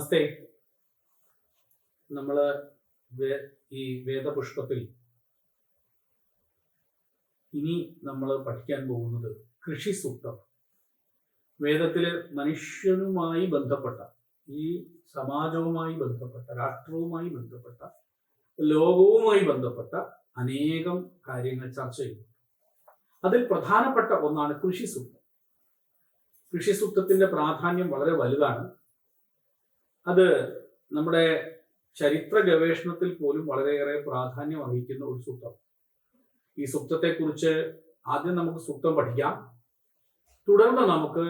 നമസ്തേ. നമ്മൾ ഈ വേദപുഷ്പത്തിൽ ഇനി നമ്മൾ പഠിക്കാൻ പോകുന്നത് കൃഷി സൂക്തം വേദത്തിൽ മനുഷ്യനുമായി ബന്ധപ്പെട്ട ഈ സമാജവുമായി ബന്ധപ്പെട്ട രാഷ്ട്രവുമായി ബന്ധപ്പെട്ട ലോകവുമായി ബന്ധപ്പെട്ട അനേകം കാര്യങ്ങൾ ചർച്ച ചെയ്യുന്നു. അതിൽ പ്രധാനപ്പെട്ട ഒന്നാണ് കൃഷി സൂക്തം കൃഷി സൂക്തത്തിന്റെ പ്രാധാന്യം വളരെ വലുതാണ്. അത് നമ്മുടെ ചരിത്ര ഗവേഷണത്തിൽ പോലും വളരെയേറെ പ്രാധാന്യം അർഹിക്കുന്ന ഒരു സൂക്തം ഈ സൂക്തത്തെക്കുറിച്ച് ആദ്യം നമുക്ക് സൂക്തം പഠിക്കാം. തുടർന്ന് നമുക്ക്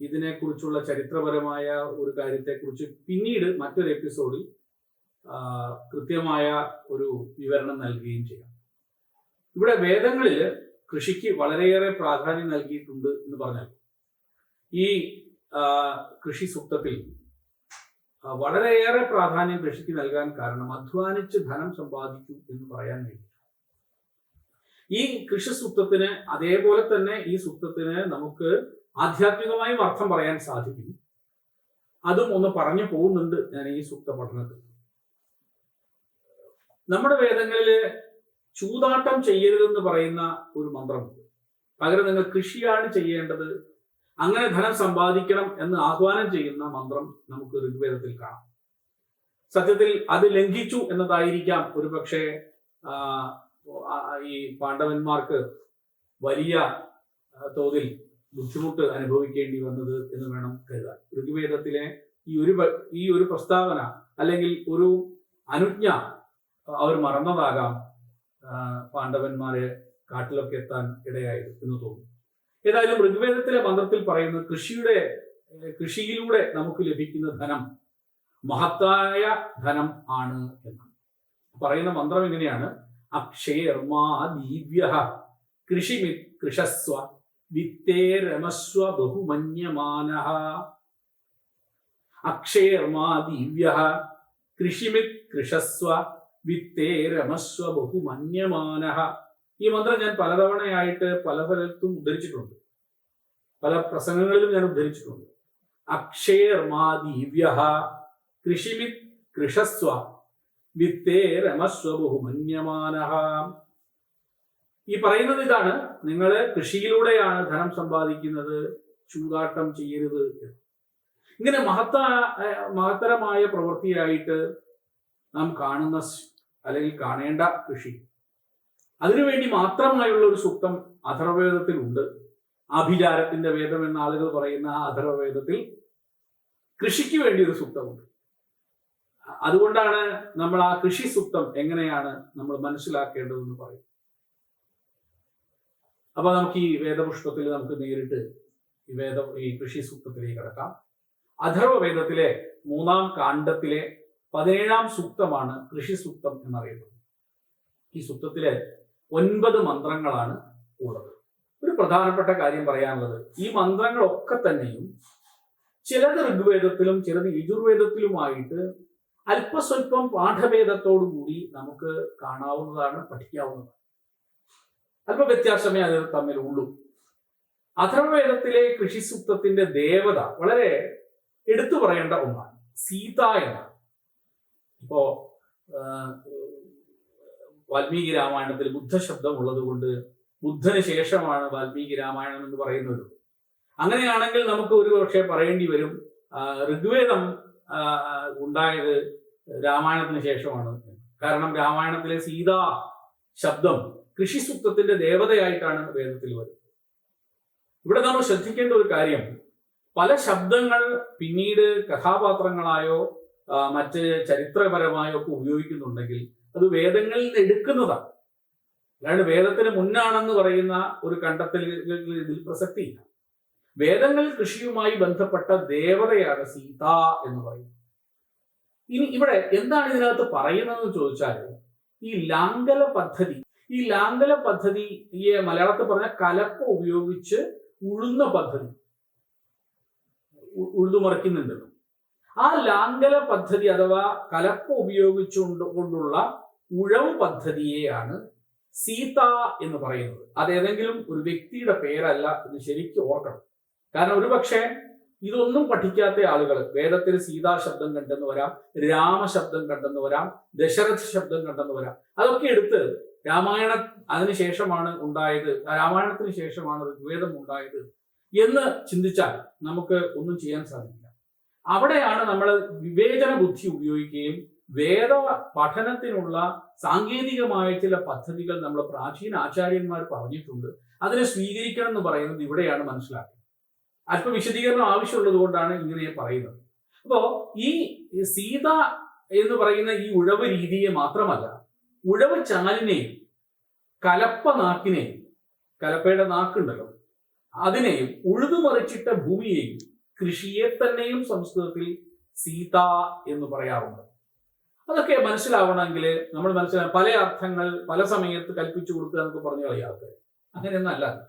ഇതിനെക്കുറിച്ചുള്ള ചരിത്രപരമായ ഒരു കാര്യത്തെക്കുറിച്ച് പിന്നീട് മറ്റൊരു എപ്പിസോഡിൽ കൃത്യമായ ഒരു വിവരണം നൽകുകയും ചെയ്യാം. ഇവിടെ വേദങ്ങളിൽ കൃഷിക്ക് വളരെയേറെ പ്രാധാന്യം നൽകിയിട്ടുണ്ട് എന്ന് പറഞ്ഞാൽ ഈ കൃഷി സൂക്തത്തിൽ വളരെയേറെ പ്രാധാന്യം കൃഷിക്ക് നൽകാൻ കാരണം അധ്വാനിച്ച് ധനം സമ്പാദിക്കൂ എന്ന് പറയാൻ വേണ്ടി ഈ കൃഷി സൂക്തത്തിന് അതേപോലെ തന്നെ ഈ സൂക്തത്തിന് നമുക്ക് ആധ്യാത്മികമായും അർത്ഥം പറയാൻ സാധിക്കും. അതും ഒന്ന് പറഞ്ഞു പോകുന്നുണ്ട് ഞാൻ ഈ സൂക്ത പഠനത്തിൽ നമ്മുടെ വേദങ്ങളിൽ ചൂതാട്ടം ചെയ്യരുതെന്ന് പറയുന്ന ഒരു മന്ത്രമുണ്ട്. പകരം നിങ്ങൾ കൃഷിയാണ് ചെയ്യേണ്ടത് അങ്ങനെ ധനം സമ്പാദിക്കണം എന്ന് ആഹ്വാനം ചെയ്യുന്ന മന്ത്രം നമുക്ക് ഋഗ്വേദത്തിൽ കാണാം. സത്യത്തിൽ അത് ലംഘിച്ചു എന്നതായിരിക്കാം ഒരു പക്ഷേ ഈ പാണ്ഡവന്മാർക്ക് വലിയ തോതിൽ ബുദ്ധിമുട്ട് അനുഭവിക്കേണ്ടി വന്നത് എന്ന് വേണം കരുതാൻ. ഋഗ്വേദത്തിലെ ഈ ഒരു ഈ ഒരു പ്രസ്താവന അല്ലെങ്കിൽ ഒരു അനുജ്ഞ അവർ മറന്നതാകാം പാണ്ഡവന്മാരെ കാട്ടിലൊക്കെ എത്താൻ ഇടയായത് എന്ന് തോന്നുന്നു. ഏതായാലും ഋഗ്വേദത്തിലെ മന്ത്രത്തിൽ പറയുന്നത് കൃഷിയുടെ കൃഷിയിലൂടെ നമുക്ക് ലഭിക്കുന്ന ധനം മഹത്തായ ധനം ആണ് എന്നാണ്. പറയുന്ന മന്ത്രം എങ്ങനെയാണ് അക്ഷയർമാ ദിവ്യ കൃഷി കൃഷസ്വ വിത്തേ രമസ്വ ബഹുമന്യമാന അക്ഷയർമാ ദിവ്യ കൃഷിമിത് കൃഷസ്വ വിത്തേ രമസ്വ ബഹുമന്യമാന ഈ മന്ത്രം ഞാൻ പലതവണയായിട്ട് പല സ്ഥലത്തും ഉദ്ധരിച്ചിട്ടുണ്ട്. പല പ്രസംഗങ്ങളിലും ഞാൻ ഉദ്ധരിച്ചിട്ടുണ്ട്. അക്ഷയർമാ ദിവ്യ കൃഷിമിത് കൃഷസ്വ വിത്തേരമസ്വ ബഹുമന്യമാന ഈ പറയുന്നത് ഇതാണ്. നിങ്ങൾ കൃഷിയിലൂടെയാണ് ധനം സമ്പാദിക്കുന്നത് ചൂതാട്ടം ചെയ്യരുത് ഇങ്ങനെ മഹത്ത മഹത്തരമായ പ്രവൃത്തിയായിട്ട് നാം കാണുന്ന അല്ലെങ്കിൽ കാണേണ്ട കൃഷി അതിനുവേണ്ടി മാത്രമായുള്ള ഒരു സൂക്തം അഥർവവേദത്തിലുണ്ട് ആഭിചാരത്തിന്റെ വേദം എന്ന ആളുകൾ പറയുന്ന ആ അഥർവവേദത്തിൽ കൃഷിക്ക് വേണ്ടി ഒരു സൂക്തമുണ്ട്. അതുകൊണ്ടാണ് നമ്മൾ ആ കൃഷി സൂക്തം എങ്ങനെയാണ് നമ്മൾ മനസ്സിലാക്കേണ്ടതെന്ന് പറയും അപ്പൊ നമുക്ക് ഈ വേദപുഷ്പത്തിൽ നമുക്ക് നേരിട്ട് ഈ വേദ ഈ കൃഷി സൂക്തത്തിലേക്ക് കടക്കാം. അഥർവ വേദത്തിലെ മൂന്നാം കാണ്ഡത്തിലെ പതിനേഴാം സൂക്തമാണ് കൃഷി സൂക്തം എന്നറിയപ്പെടുന്നത്. ഈ സൂക്തത്തിലെ ഒൻപത് മന്ത്രങ്ങളാണ് ഉള്ളത്. ഒരു പ്രധാനപ്പെട്ട കാര്യം പറയാനുള്ളത് ഈ മന്ത്രങ്ങളൊക്കെ തന്നെയും ചിലത് ഋഗ്വേദത്തിലും ചിലത് യജുർവേദത്തിലുമായിട്ട് അല്പസ്വല്പം പാഠഭേദത്തോടുകൂടി നമുക്ക് കാണാവുന്നതാണ് പഠിക്കാവുന്നതാണ്. അല്പ വ്യത്യാസമേ അത് തമ്മിലുള്ളൂ അഥർവവേദത്തിലെ കൃഷിസൂക്തത്തിന്റെ ദേവത വളരെ എടുത്തു പറയേണ്ട ഒന്നാണ് സീത എന്നാണ്. ഇപ്പോ വാൽമീകി രാമായണത്തിൽ ബുദ്ധശബ്ദം ഉള്ളത് കൊണ്ട് ബുദ്ധന് ശേഷമാണ് വാൽമീകി രാമായണം എന്ന് പറയുന്നത്. അങ്ങനെയാണെങ്കിൽ നമുക്ക് ഒരു പക്ഷേ പറയേണ്ടി വരും ഋഗ്വേദം ഉണ്ടായത് രാമായണത്തിന് ശേഷമാണ്. കാരണം രാമായണത്തിലെ സീതാ ശബ്ദം കൃഷി സൂക്തത്തിന്റെ ദേവതയായിട്ടാണ് വേദത്തിൽ വരുന്നത്. ഇവിടെ നമ്മൾ ശ്രദ്ധിക്കേണ്ട ഒരു കാര്യം പല ശബ്ദങ്ങൾ പിന്നീട് കഥാപാത്രങ്ങളായോ മറ്റ് ചരിത്രപരമായോ ഒക്കെ ഉപയോഗിക്കുന്നുണ്ടെങ്കിൽ അത് വേദങ്ങളിൽ നിന്ന് എടുക്കുന്നതാണ്. അല്ലാണ്ട് വേദത്തിന് മുന്നാണെന്ന് പറയുന്ന ഒരു കണ്ടെത്തൽ ഇതിൽ പ്രസക്തിയില്ല. വേദങ്ങൾ കൃഷിയുമായി ബന്ധപ്പെട്ട ദേവതയാണ് സീത എന്ന് പറയുന്നത്. ഇനി ഇവിടെ എന്താണ് ഇതിനകത്ത് പറയുന്നതെന്ന് ചോദിച്ചാൽ ഈ ലാംഗല പദ്ധതി ഈ ലാംഗല പദ്ധതി ഈ മലയാളത്തിൽ പറഞ്ഞ കലപ്പ ഉപയോഗിച്ച് ഉഴുന്ന പദ്ധതി. ഉഴുതുമറിക്കുന്നുണ്ടല്ലോ ആ ലാംഗല പദ്ധതി അഥവാ കലപ്പ ഉപയോഗിച്ചുകൊണ്ട് കൊണ്ടുള്ള ഉഴവ് പദ്ധതിയെയാണ് സീത എന്ന് പറയുന്നത്. അത് ഏതെങ്കിലും ഒരു വ്യക്തിയുടെ പേരല്ല എന്ന് ശരിക്കും ഓർക്കണം. കാരണം ഒരുപക്ഷെ ഇതൊന്നും പഠിക്കാത്ത ആളുകൾ വേദത്തിൽ സീതാ ശബ്ദം കണ്ടെന്ന് വരാം രാമശബ്ദം കണ്ടെന്ന് വരാം ദശരഥ ശബ്ദം കണ്ടെന്ന് വരാം. അതൊക്കെ എടുത്ത് രാമായണ അതിനുശേഷമാണ് ഉണ്ടായത് രാമായണത്തിന് ശേഷമാണ് ഋഗ്വേദം ഉണ്ടായത് എന്ന് ചിന്തിച്ചാൽ നമുക്ക് ഒന്നും ചെയ്യാൻ സാധിക്കില്ല. അവിടെയാണ് നമ്മൾ വിവേചന ബുദ്ധി ഉപയോഗിക്കുകയും വേദ പഠനത്തിനുള്ള സാങ്കേതികമായ ചില പദ്ധതികൾ നമ്മൾ പ്രാചീന ആചാര്യന്മാർ പറഞ്ഞിട്ടുണ്ട്. അതിനെ സ്വീകരിക്കണം എന്ന് പറയുന്നത് ഇവിടെയാണ് മനസ്സിലാക്കുന്നത്. അല്പ വിശദീകരണം ആവശ്യമുള്ളത് കൊണ്ടാണ് ഇങ്ങനെ പറയുന്നത്. അപ്പോ ഈ സീത എന്ന് പറയുന്ന ഈ ഉഴവ് രീതിയെ മാത്രമല്ല ഉഴവ് ചാലിനെയും കലപ്പ നാക്കിനെയും കലപ്പയുടെ നാക്കുണ്ടല്ലോ അതിനെയും ഉഴുതുമറിച്ചിട്ട ഭൂമിയെയും കൃഷിയെ തന്നെയും സംസ്കൃതത്തിൽ സീത എന്ന് പറയാറുണ്ട്. അതൊക്കെ മനസ്സിലാവണമെങ്കിൽ നമ്മൾ മനസ്സിലാ പല അർത്ഥങ്ങൾ പല സമയത്ത് കൽപ്പിച്ചു കൊടുക്കുക എന്നൊക്കെ പറഞ്ഞു കളിയാൾക്ക് അങ്ങനെയൊന്നല്ല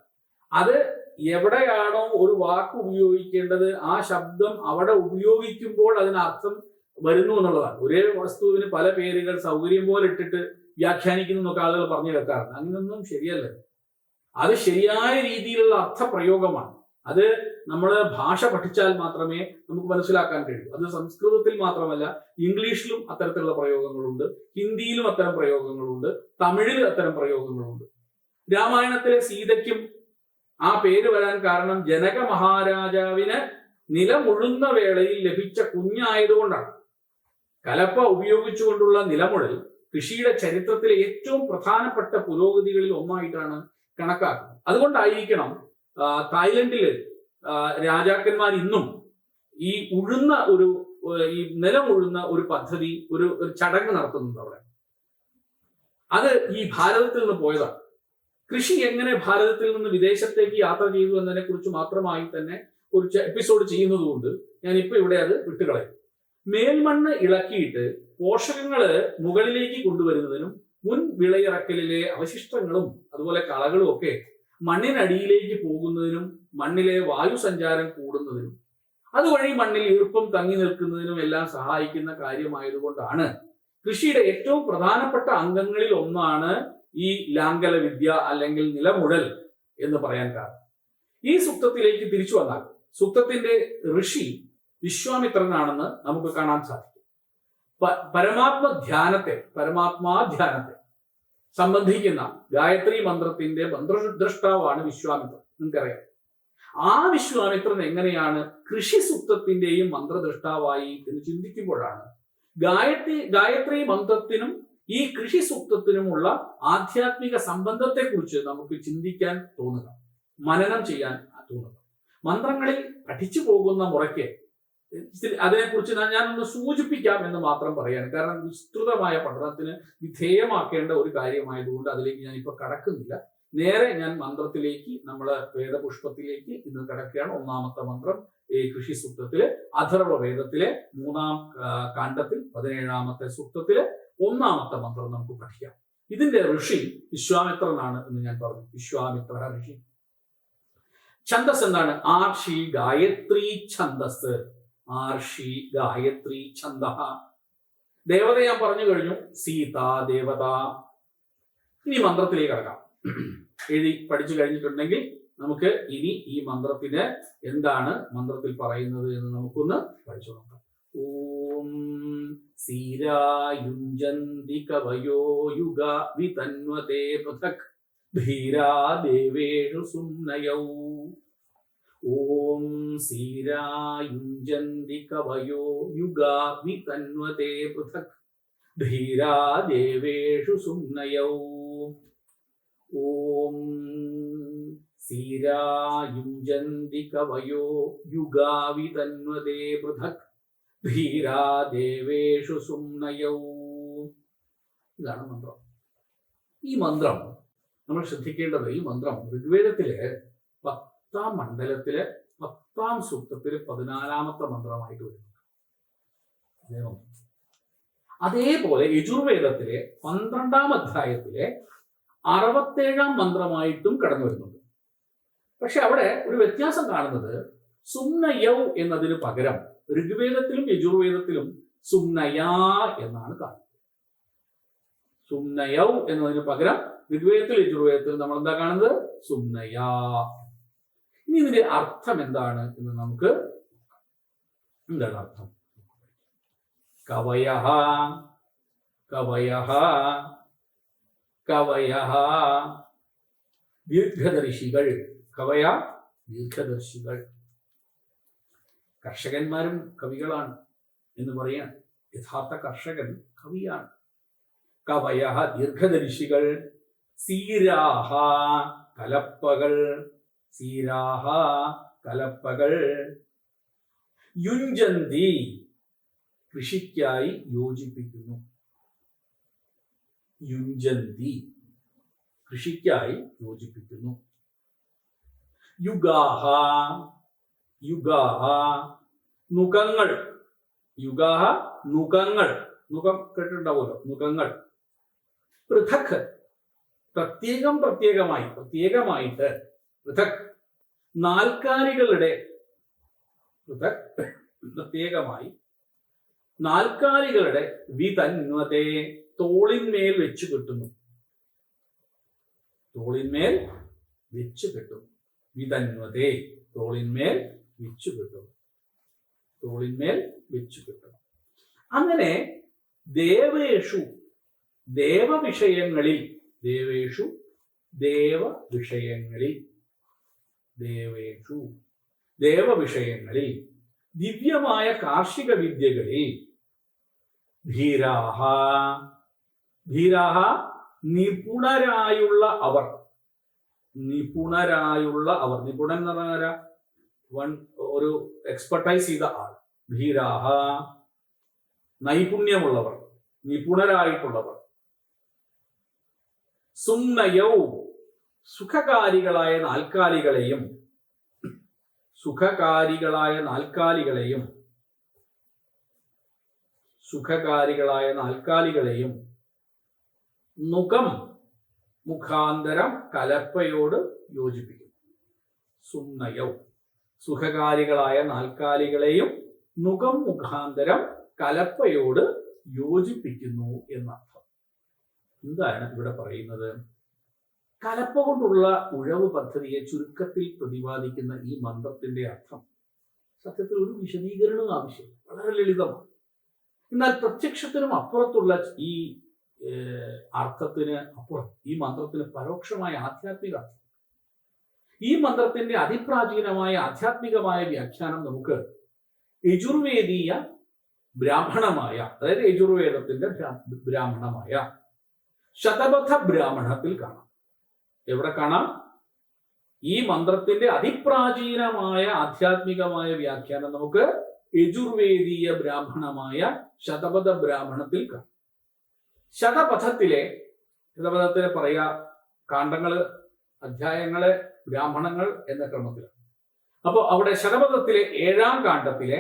അത് എവിടെയാണോ ഒരു വാക്ക് ഉപയോഗിക്കേണ്ടത് ആ ശബ്ദം അവിടെ ഉപയോഗിക്കുമ്പോൾ അതിനർത്ഥം വരുന്നു എന്നുള്ളതാണ്. ഒരേ വസ്തുവിന് പല പേരുകൾ സൗകര്യം പോലെ ഇട്ടിട്ട് വ്യാഖ്യാനിക്കുന്നു എന്നൊക്കെ ആളുകൾ പറഞ്ഞു കേൾക്കാറുണ്ട്. അങ്ങനൊന്നും ശരിയല്ല. അത് ശരിയായ രീതിയിലുള്ള അർത്ഥപ്രയോഗമാണ്. അത് നമ്മൾ ഭാഷ പഠിച്ചാൽ മാത്രമേ നമുക്ക് മനസ്സിലാക്കാൻ കഴിയൂ. അത് സംസ്കൃതത്തിൽ മാത്രമല്ല ഇംഗ്ലീഷിലും അത്തരത്തിലുള്ള പ്രയോഗങ്ങളുണ്ട് ഹിന്ദിയിലും അത്തരം പ്രയോഗങ്ങളുണ്ട് തമിഴിൽ അത്തരം പ്രയോഗങ്ങളുണ്ട്. രാമായണത്തിലെ സീതയ്ക്കും ആ പേര് വരാൻ കാരണം ജനക മഹാരാജാവിന് നിലമുഴുന്ന വേളയിൽ ലഭിച്ച കുഞ്ഞായതുകൊണ്ടാണ്. കലപ്പ ഉപയോഗിച്ചുകൊണ്ടുള്ള നിലമുഴൽ കൃഷിയുടെ ചരിത്രത്തിലെ ഏറ്റവും പ്രധാനപ്പെട്ട പുരോഗതികളിൽ ഒന്നായിട്ടാണ് കണക്കാക്കുന്നത്. അതുകൊണ്ടായിരിക്കണം തായ്ലൻഡിൽ രാജാക്കന്മാർ ഇന്നും ഈ ഉഴുന്ന ഒരു ഈ നിലം ഉഴുന്ന ഒരു പദ്ധതി ഒരു ഒരു ചടങ്ങ് നടത്തുന്നുണ്ട് അവിടെ. അത് ഈ ഭാരതത്തിൽ നിന്ന് പോയതാണ്. കൃഷി എങ്ങനെ ഭാരതത്തിൽ നിന്ന് വിദേശത്തേക്ക് യാത്ര ചെയ്തു എന്നതിനെ കുറിച്ച് മാത്രമായി തന്നെ ഒരു എപ്പിസോഡ് ചെയ്യുന്നതുകൊണ്ട് ഞാൻ ഇപ്പൊ ഇവിടെ അത് വിട്ടുകളയും. മേൽമണ്ണ് ഇളക്കിയിട്ട് പോഷകങ്ങൾ മുകളിലേക്ക് കൊണ്ടുവരുന്നതിനും മുൻ വിളയിറക്കലിലെ അവശിഷ്ടങ്ങളും അതുപോലെ കളകളും ഒക്കെ മണ്ണിനടിയിലേക്ക് പോകുന്നതിനും മണ്ണിലെ വായു സഞ്ചാരം കൂടുന്നതിനും അതുവഴി മണ്ണിൽ ഈർപ്പം തങ്ങി നിൽക്കുന്നതിനും എല്ലാം സഹായിക്കുന്ന കാര്യമായതുകൊണ്ടാണ് കൃഷിയുടെ ഏറ്റവും പ്രധാനപ്പെട്ട അംഗങ്ങളിൽ ഒന്നാണ് ഈ ലാങ്കല വിദ്യ അല്ലെങ്കിൽ നിലമുഴൽ എന്ന് പറയാൻ കാരണം. ഈ സുക്തത്തിലേക്ക് തിരിച്ചു വന്നാൽ സുക്തത്തിന്റെ ഋഷി വിശ്വാമിത്രനാണെന്ന് നമുക്ക് കാണാൻ സാധിക്കും. പരമാത്മ ധ്യാനത്തെ പരമാത്മാ ധ്യാനത്തെ സംബന്ധിക്കുന്ന ഗായത്രി മന്ത്രത്തിന്റെ മന്ത്രദ്രഷ്ടാവാണ് വിശ്വാമിത്രൻ നിങ്ങൾക്കറിയാം. ആ വിശ്വാമിത്രൻ എങ്ങനെയാണ് കൃഷി സൂക്തത്തിന്റെയും മന്ത്രദ്രഷ്ടാവായി എന്ന് ചിന്തിക്കുമ്പോഴാണ് ഗായത്രി ഗായത്രി മന്ത്രത്തിനും ഈ കൃഷി സൂക്തത്തിനുമുള്ള ആധ്യാത്മിക സംബന്ധത്തെക്കുറിച്ച് നമുക്ക് ചിന്തിക്കാൻ തോന്നുക. മനനം ചെയ്യാൻ തോന്നുക. മന്ത്രങ്ങളിൽ പഠിച്ചു പോകുന്ന മുറയ്ക്ക് അതിനെക്കുറിച്ച് ഞാൻ ഞാനൊന്ന് സൂചിപ്പിക്കാം എന്ന് മാത്രം പറയാണ് കാരണം വിസ്തൃതമായ പഠനത്തിന് വിധേയമാക്കേണ്ട ഒരു കാര്യമായതുകൊണ്ട് അതിലേക്ക് ഞാൻ ഇപ്പൊ കടക്കുന്നില്ല. നേരെ ഞാൻ മന്ത്രത്തിലേക്ക് നമ്മൾ വേദപുഷ്പത്തിലേക്ക് ഇന്ന് കിടക്കുകയാണ്. ഒന്നാമത്തെ മന്ത്രം ഈ കൃഷി സൂക്തത്തിലെ അഥർവ വേദത്തിലെ മൂന്നാം കാണ്ഡത്തിൽ പതിനേഴാമത്തെ സൂക്തത്തിലെ ഒന്നാമത്തെ മന്ത്രം നമുക്ക് പഠിക്കാം. ഇതിന്റെ ഋഷി വിശ്വാമിത്രനാണ് എന്ന് ഞാൻ പറഞ്ഞു. വിശ്വാമിത്ര ഋഷി. ഛന്ദസ് എന്താണ്? ആർഷി ഗായത്രി ഛന്ദസ്. ആർഷി ഗായത്രി ഛന്ദ. ദേവത ഞാൻ പറഞ്ഞു കഴിഞ്ഞു. സീതാ ദേവത. ഇനി മന്ത്രത്തിലേക്ക് കടക്കാം. എഴുതി പഠിച്ചു കഴിഞ്ഞിട്ടുണ്ടെങ്കിൽ നമുക്ക് ഇനി ഈ മന്ത്രത്തിന് എന്താണ് മന്ത്രത്തിൽ പറയുന്നത് എന്ന് നമുക്കൊന്ന് പഠിച്ചു നോക്കാം. ഓം സീരായുഞ്ജന്തി കവയോ യുഗ വിതന്വതേ പൃഥക് ധീരാ ദേവേഷു സുന്നയൗ. ഓം സീരായുഞ്ജന്തി കവയോ യുഗ पृथक् പൃഥക് देवेषु सुम्नयौ। ॐ ഓം कवयो യുഗാവിതന്വതേ പൃഥക് ധീരാ ദേവേഷു ഇതാണ് മന്ത്രം. ഈ മന്ത്രം നമ്മൾ ശ്രദ്ധിക്കേണ്ടത് ഈ മന്ത്രം ഋഗ്വേദത്തിലെ പത്താം മണ്ഡലത്തിലെ പത്താം സൂക്തത്തിൽ പതിനാലാമത്തെ മന്ത്രമായിട്ട് വരുന്നു. അതേ മന്ത്രം. അതേപോലെ യജുർവേദത്തിലെ പന്ത്രണ്ടാം അധ്യായത്തിലെ അറുപത്തേഴാം മന്ത്രമായിട്ടും കടന്നു വരുന്നുണ്ട്. പക്ഷെ അവിടെ ഒരു വ്യത്യാസം കാണുന്നത് സുമ്നയൗ എന്നതിന് പകരം ഋഗ്വേദത്തിലും യജുർവേദത്തിലും സുമ്നയാ എന്നാണ് കാണുന്നത്. സുമ്നയൗ എന്നതിന് പകരം ഋഗ്വേദത്തിലും യജുർവേദത്തിലും നമ്മൾ എന്താ കാണുന്നത്? സുമ്നയാ ഇനി ഇതിന്റെ അർത്ഥം എന്താണ് എന്ന് നമുക്ക് എന്താണ് അർത്ഥം? കവയ കവയ കവയ ദീർഘദർശികൾ കവയ ദീർഘദർശികൾ. കർഷകന്മാരും കവികളാണ് എന്ന് പറയാൻ യഥാർത്ഥ കർഷകൻ കവിയാണ്. കവയ ദീർഘദർശികൾ സീരാഹ കലപ്പകൾ സീരാഹ കലപ്പകൾ യുഞ്ചന്തി കൃഷിക്കായി യോജിപ്പിക്കുന്നു. യുഞ്ചന്തി കൃഷിക്കായി യോജിപ്പിക്കുന്നു. യുഗാഹ യുഗാഹ നുകങ്ങൾ യുഗാഹ നുകങ്ങൾ നുകം കേട്ടിട്ടുണ്ടാവുമല്ലോ? നുകങ്ങൾ പൃഥക്. പ്രത്യേകം പ്രത്യേകമായി പ്രത്യേകമായിട്ട് പൃഥക്. നാൽക്കാലികളുടെ പൃഥക് പ്രത്യേകമായി നാൽക്കാലികളുടെ വിതന്വത്തെ തോളിന്മേൽ വെച്ച് കിട്ടുന്നു. തോളിന്മേൽ വെച്ച് കിട്ടും. വിതന്വതേ തോളിന്മേൽ വെച്ച് കിട്ടും. തോളിന്മേൽ വെച്ച് കിട്ടും. അങ്ങനെ ദേവേഷു ദേവവിഷയങ്ങളിൽ ദേവേഷു ദേവ വിഷയങ്ങളിൽ ദേവേഷു. ദേവവിഷയങ്ങളിൽ ദിവ്യമായ കാർഷിക വിദ്യകളിൽ ധീരാഹ ധീരാഹ നിപുണരായുള്ള അവർ. നിപുണരായുള്ള അവർ. നിപുണൻ എന്ന് പറഞ്ഞാൽ വൺ ഒരു എക്സ്പെർട്ടൈസ് ചെയ്ത ആൾ. ധീരാഹ നൈപുണ്യമുള്ളവർ നിപുണരായിട്ടുള്ളവർ. സുന്നയൗ സുഖകാരികളായ നാൽക്കാലികളെയും സുഖകാരികളായ നാൽക്കാലികളെയും സുഖകാരികളായ നാൽക്കാലികളെയും മുഖം മുഖാന്തരം കലപ്പയോട് യോജിപ്പിക്കും സുന്നയോ. സുഖകാരികളായ നാൽക്കാലികളെയും മുഖം മുഖാന്തരം കലപ്പയോട് യോജിപ്പിക്കുന്നു എന്നർത്ഥം. എന്താണ് ഇവിടെ പറയുന്നത്? കലപ്പ കൊണ്ടുള്ള ഉഴവ് പദ്ധതിയെ ചുരുക്കത്തിൽ പ്രതിപാദിക്കുന്ന ഈ മന്ത്രത്തിന്റെ അർത്ഥം സത്യത്തിൽ ഒരു വിശദീകരണവും ആവശ്യം വളരെ ലളിതമാണ്. എന്നാൽ പ്രത്യക്ഷത്തിനും അപ്പുറത്തുള്ള ഈ അർത്ഥത്തിന് അപ്പുറം ഈ മന്ത്രത്തിന് പരോക്ഷമായ ആധ്യാത്മിക അർത്ഥം. ഈ മന്ത്രത്തിന്റെ അതിപ്രാചീനമായ ആധ്യാത്മികമായ വ്യാഖ്യാനം നമുക്ക് യജുർവേദീയ ബ്രാഹ്മണമായ അതായത് യജുർവേദത്തിന്റെ ബ്രാഹ്മണമായ ശതപഥ ബ്രാഹ്മണത്തിൽ കാണാം. എവിടെ കാണാം? ഈ മന്ത്രത്തിന്റെ അതിപ്രാചീനമായ ആധ്യാത്മികമായ വ്യാഖ്യാനം നമുക്ക് യജുർവേദീയ ബ്രാഹ്മണമായ ശതപഥ ബ്രാഹ്മണത്തിൽ കാണാം. ശതപഥത്തിലെ ശതപഥത്തിലെ പറയാ കാണ്ഡങ്ങൾ അധ്യായങ്ങൾ ബ്രാഹ്മണങ്ങൾ എന്ന ക്രമത്തിലാണ്. അപ്പോൾ അവിടെ ശതപഥത്തിലെ ഏഴാം കാണ്ഡത്തിലെ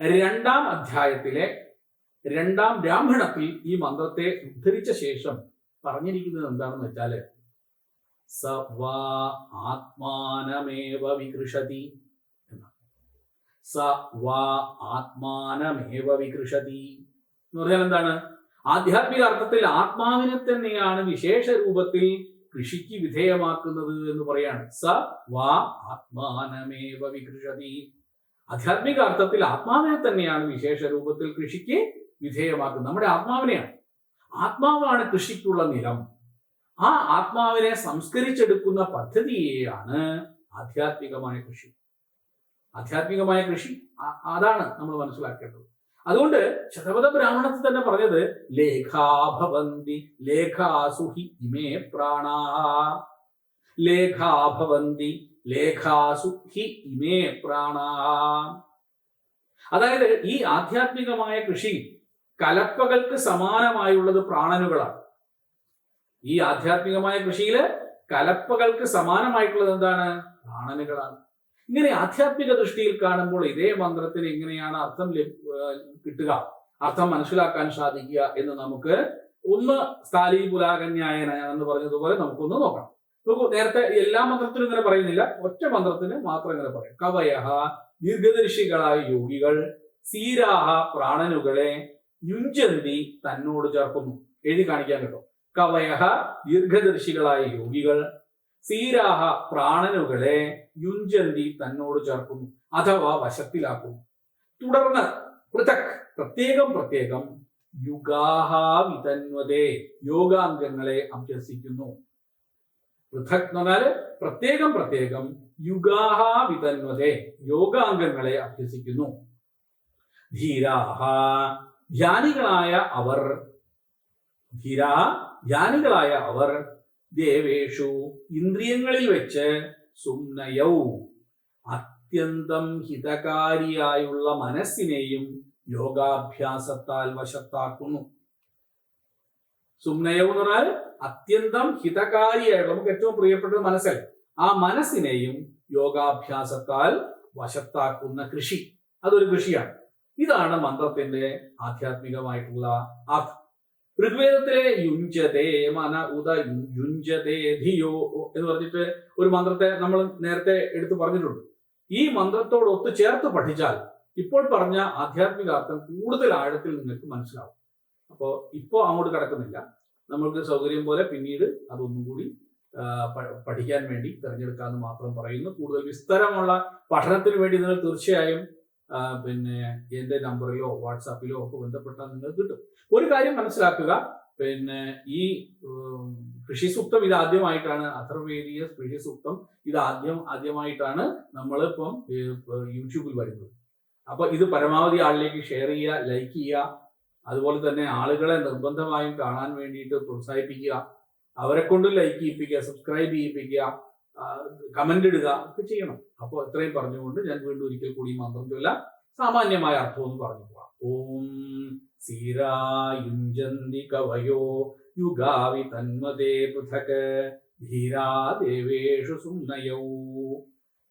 രണ്ടാം അധ്യായത്തിലെ രണ്ടാം ബ്രാഹ്മണത്തിൽ ഈ മന്ത്രത്തെ ഉദ്ധരിച്ച ശേഷം പറഞ്ഞിരിക്കുന്നത് എന്താണെന്ന് വെച്ചാൽ സ വാ ആത്മാനമേവ വികൃഷതി. സ വാ ആത്മാനമേവ വികൃഷതി. എന്ന് പറഞ്ഞാൽ എന്താണ്? ആധ്യാത്മിക അർത്ഥത്തിൽ ആത്മാവിനെ തന്നെയാണ് വിശേഷ രൂപത്തിൽ കൃഷിക്ക് വിധേയമാക്കുന്നത് എന്ന് പറയാണ്. സ വാ ആത്മാനമേവ വികൃഷതി. ആധ്യാത്മിക അർത്ഥത്തിൽ ആത്മാവിനെ തന്നെയാണ് വിശേഷ രൂപത്തിൽ കൃഷിക്ക് വിധേയമാക്കുന്നത്. നമ്മുടെ ആത്മാവിനെയാണ്. ആത്മാവാണ് കൃഷിക്കുള്ള നിലം. ആ ആത്മാവിനെ സംസ്കരിച്ചെടുക്കുന്ന പദ്ധതിയെയാണ് ആധ്യാത്മികമായ കൃഷി. ആധ്യാത്മികമായ കൃഷി അതാണ് നമ്മൾ മനസ്സിലാക്കേണ്ടത്. അതുകൊണ്ട് ശതപഥ ബ്രാഹ്മണത്തിൽ തന്നെ പറഞ്ഞത് ലേഖാഭവന്തി ലേഖാസുഹി ഇമേ പ്രാണാ. ലേഖാഭവന്തി ലേഖാസുഹി ഇമേ പ്രാണാ. അതായത് ഈ ആധ്യാത്മികമായ കൃഷി കലപ്പകൾക്ക് സമാനമായുള്ളത് പ്രാണനുകളാണ്. ഈ ആധ്യാത്മികമായ കൃഷിയിൽ കലപ്പകൾക്ക് സമാനമായിട്ടുള്ളത് എന്താണ്? പ്രാണനുകളാണ്. ഇങ്ങനെ ആധ്യാത്മിക ദൃഷ്ടിയിൽ കാണുമ്പോൾ ഇതേ മന്ത്രത്തിന് എങ്ങനെയാണ് അർത്ഥം കിട്ടുക? അർത്ഥം മനസ്സിലാക്കാൻ സാധിക്കുക എന്ന് നമുക്ക് ഒന്ന് സ്ഥാലി പുലാകന്യായന എന്ന് പറഞ്ഞതുപോലെ നമുക്കൊന്ന് നോക്കാം നോക്കൂ നേരത്തെ എല്ലാ മന്ത്രത്തിനും ഇങ്ങനെ പറയുന്നില്ല. ഒറ്റ മന്ത്രത്തിന് മാത്രം ഇങ്ങനെ പറയും. കവയഹ ദീർഘദർശികളായ യോഗികൾ സീരാഹ പ്രാണനുകളെ യുഞ്ചന്തി തന്നോട് ചേർക്കുന്നു. എഴുതി കാണിക്കാൻ കേട്ടോ. കവയഹ ദീർഘദർശികളായ യോഗികൾ സീരാഹ പ്രാണനുകളെ യുഞ്ചന്തി തന്നോട് ചേർക്കുന്നു അഥവാ വശത്തിലാക്കുന്നു തുടർന്ന് പൃഥക് പ്രത്യേകം പ്രത്യേകം യുഗാഹാവിതന്വതേ യോഗാംഗങ്ങളെ അഭ്യസിക്കുന്നു. പൃഥക് എന്ന് പറഞ്ഞാൽ പ്രത്യേകം പ്രത്യേകം യുഗാഹാവിതന്വതേ യോഗാംഗങ്ങളെ അഭ്യസിക്കുന്നു. ധീരാഹ ധ്യാനികളായ അവർ ധീരാ ധ്യാനികളായ അവർ ദേവേഷു ഇന്ദ്രിയങ്ങളിൽ വെച്ച് സുമ്നയൗ. അത്യന്തം ഹിതകാരിയായുള്ള മനസ്സിനെയും യോഗാഭ്യാസത്താൽ വശത്താക്കുന്നു. സുമ്നയവ് എന്ന് പറഞ്ഞാൽ അത്യന്തം ഹിതകാരിയായുള്ള നമുക്ക് ഏറ്റവും പ്രിയപ്പെട്ട മനസ്സല്ലേ? ആ മനസ്സിനെയും യോഗാഭ്യാസത്താൽ വശത്താക്കുന്ന കൃഷി. അതൊരു കൃഷിയാണ്. ഇതാണ് മന്ത്രത്തിന്റെ ആധ്യാത്മികമായിട്ടുള്ള അർത്ഥം. ഋഗ്വേദത്തിലെ യുഞ്ചതേ മന ഉദ യുഞ്ചതേ ധിയോ എന്ന് പറഞ്ഞിട്ട് ഒരു മന്ത്രത്തെ നമ്മൾ നേരത്തെ എടുത്തു പറഞ്ഞിട്ടുണ്ട്. ഈ മന്ത്രത്തോട് ഒത്തു ചേർത്ത് പഠിച്ചാൽ ഇപ്പോൾ പറഞ്ഞ ആധ്യാത്മിക അർത്ഥം കൂടുതൽ ആഴത്തിൽ നിങ്ങൾക്ക് മനസ്സിലാവും. അപ്പോൾ ഇപ്പോൾ അങ്ങോട്ട് കിടക്കുന്നില്ല. നമ്മൾക്ക് സൗകര്യം പോലെ പിന്നീട് അതൊന്നും കൂടി പഠിക്കാൻ വേണ്ടി തിരഞ്ഞെടുക്കാമെന്ന് മാത്രം പറയുന്നു. കൂടുതൽ വിസ്തരമുള്ള പഠനത്തിന് വേണ്ടി നിങ്ങൾ തീർച്ചയായും പിന്നെ എന്റെ നമ്പറിലോ വാട്സാപ്പിലോ ഒക്കെ ബന്ധപ്പെട്ടാൽ നിങ്ങൾക്ക് കിട്ടും. ഒരു കാര്യം മനസ്സിലാക്കുക പിന്നെ ഈ കൃഷി സൂക്തം ഇത് ആദ്യമായിട്ടാണ് അഥർവേദീയ കൃഷി സൂക്തം ഇത് ആദ്യം ആദ്യമായിട്ടാണ് നമ്മളിപ്പം യൂട്യൂബിൽ വരുന്നത്. അപ്പൊ ഇത് പരമാവധി ആളിലേക്ക് ഷെയർ ചെയ്യുക ലൈക്ക് ചെയ്യുക അതുപോലെ തന്നെ ആളുകളെ നിർബന്ധമായും കാണാൻ വേണ്ടിയിട്ട് പ്രോത്സാഹിപ്പിക്കുക അവരെ കൊണ്ട് ലൈക്ക് ചെയ്യിപ്പിക്കുക സബ്സ്ക്രൈബ് ചെയ്യിപ്പിക്കുക കമന്റ് ഇടുക ഒക്കെ ചെയ്യണം. അപ്പോൾ ഇത്രയും പറഞ്ഞുകൊണ്ട് ഞാൻ വീണ്ടും ഒരിക്കൽ കൂടി മന്ത്രം ചൊല്ല. സാമാന്യമായ അർത്ഥം ഒന്ന് പറഞ്ഞു പോവാം. ഓം സീരായുഞ്ജന്തി കവയോ യുഗാവി തന്മതേ പൃഥക് ധീരാ ദേവേഷു സുന്നയോ.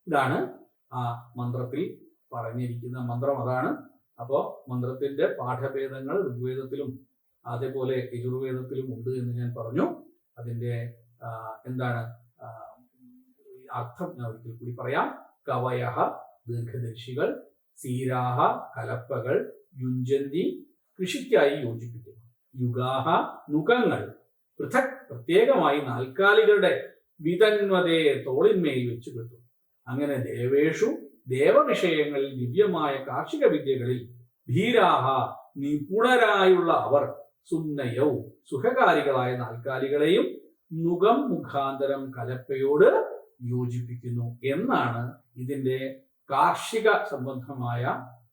ഇതാണ് ആ മന്ത്രത്തിൽ പറഞ്ഞിരിക്കുന്ന മന്ത്രം അതാണ്. അപ്പോൾ മന്ത്രത്തിന്റെ പാഠഭേദങ്ങൾ ഋഗ്വേദത്തിലും അതേപോലെ യജുർവേദത്തിലും ഉണ്ട് എന്ന് ഞാൻ പറഞ്ഞു. അതിന്റെ എന്താണ് അർത്ഥം ഞാൻ ഒരിക്കൽ കൂടി പറയാം. കവയഹ ദീർഘദർശികൾ സീരാഹ കലപ്പകൾ യുഞ്ചന്തി കൃഷിക്കായി യോജിപ്പിക്കുന്നു. യുഗാഹ നുഖങ്ങൾ പൃഥക് പ്രത്യേകമായി നാൽക്കാലികളുടെ വിതന്വതയെ തോളിന്മേൽ വെച്ചു കിട്ടും അങ്ങനെ ദേവേഷു ദേവവിഷയങ്ങളിൽ ദിവ്യമായ കാർഷിക വിദ്യകളിൽ ധീരാഹ നിപുണരായുള്ള അവർ സുന്നയവും സുഖകാരികളായ നാൽക്കാലികളെയും മുഖം മുഖാന്തരം കലപ്പയോട് യോജിപ്പിക്കുന്നു എന്നാണ് ഇതിന്റെ കാർഷിക സംബന്ധമായ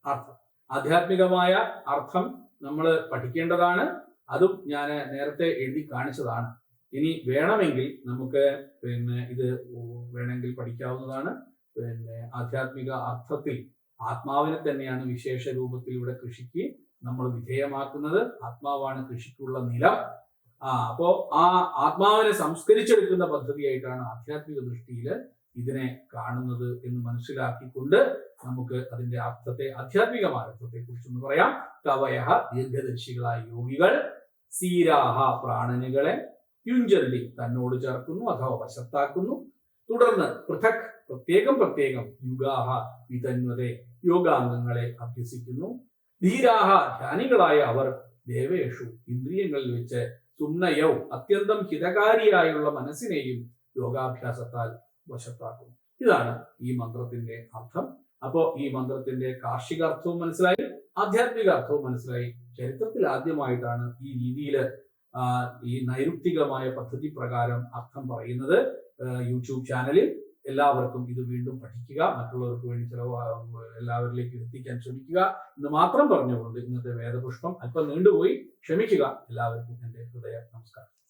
അർത്ഥം. ആധ്യാത്മികമായ അർത്ഥം നമ്മൾ പഠിക്കേണ്ടതാണ്. അതും ഞാൻ നേരത്തെ എഴുതി കാണിച്ചതാണ്. ഇനി വേണമെങ്കിൽ നമുക്ക് പിന്നെ ഇത് വേണമെങ്കിൽ പഠിക്കാവുന്നതാണ്. പിന്നെ ആധ്യാത്മിക അർത്ഥത്തിൽ ആത്മാവിനെ തന്നെയാണ് വിശേഷ രൂപത്തിൽ ഇവിടെ കൃഷിക്ക് നമ്മൾ വിധേയമാക്കുന്നത്. ആത്മാവാണ് കൃഷിക്കുള്ള നിലം. ആ അപ്പോ ആ ആത്മാവിനെ സംസ്കരിച്ചെടുക്കുന്ന പദ്ധതിയായിട്ടാണ് ആധ്യാത്മിക ദൃഷ്ടിയിൽ ഇതിനെ കാണുന്നത് എന്ന് മനസ്സിലാക്കിക്കൊണ്ട് നമുക്ക് അതിന്റെ അർത്ഥത്തെ ആധ്യാത്മികമായ അർത്ഥത്തെ കുറിച്ചൊന്ന് പറയാം. കവയഹ ദീർഘദർശികളായ യോഗികൾ സീരാഹ പ്രാണനുകളെ യുഞ്ചന്തി തന്നോട് ചേർക്കുന്നു അഥവാ വശത്താക്കുന്നു. തുടർന്ന് പൃഥക് പ്രത്യേകം പ്രത്യേകം യുഗാഹ വിതന്വതെ യോഗാംഗങ്ങളെ അഭ്യസിക്കുന്നു. ധീരാഹ ധ്യാനികളായ അവർ ദേവേഷു ഇന്ദ്രിയങ്ങളിൽ വെച്ച് സുന്നയൗ അത്യന്തം ഹിതകാരിയായുള്ള മനസ്സിനെയും യോഗാഭ്യാസത്താൽ വശത്താക്കും. ഇതാണ് ഈ മന്ത്രത്തിന്റെ അർത്ഥം. അപ്പോ ഈ മന്ത്രത്തിന്റെ കാർഷിക അർത്ഥവും മനസ്സിലായി ആധ്യാത്മിക അർത്ഥവും മനസ്സിലായി. ചരിത്രത്തിൽ ആദ്യമായിട്ടാണ് ഈ രീതിയിൽ ഈ നൈരുക്തികമായ പദ്ധതി പ്രകാരം അർത്ഥം പറയുന്നത്. യൂട്യൂബ് ചാനലിൽ എല്ലാവർക്കും ഇത് വീണ്ടും പഠിക്കുക മറ്റുള്ളവർക്ക് വേണ്ടി ചിലവ് എല്ലാവരിലേക്ക് എത്തിക്കാൻ ശ്രമിക്കുക എന്ന് മാത്രം പറഞ്ഞുകൊണ്ട് ഇന്നത്തെ വേദപുഷ്പം അല്പം നീണ്ടുപോയി. ക്ഷമിക്കുക. എല്ലാവർക്കും എന്റെ ഹൃദയ നമസ്കാരം.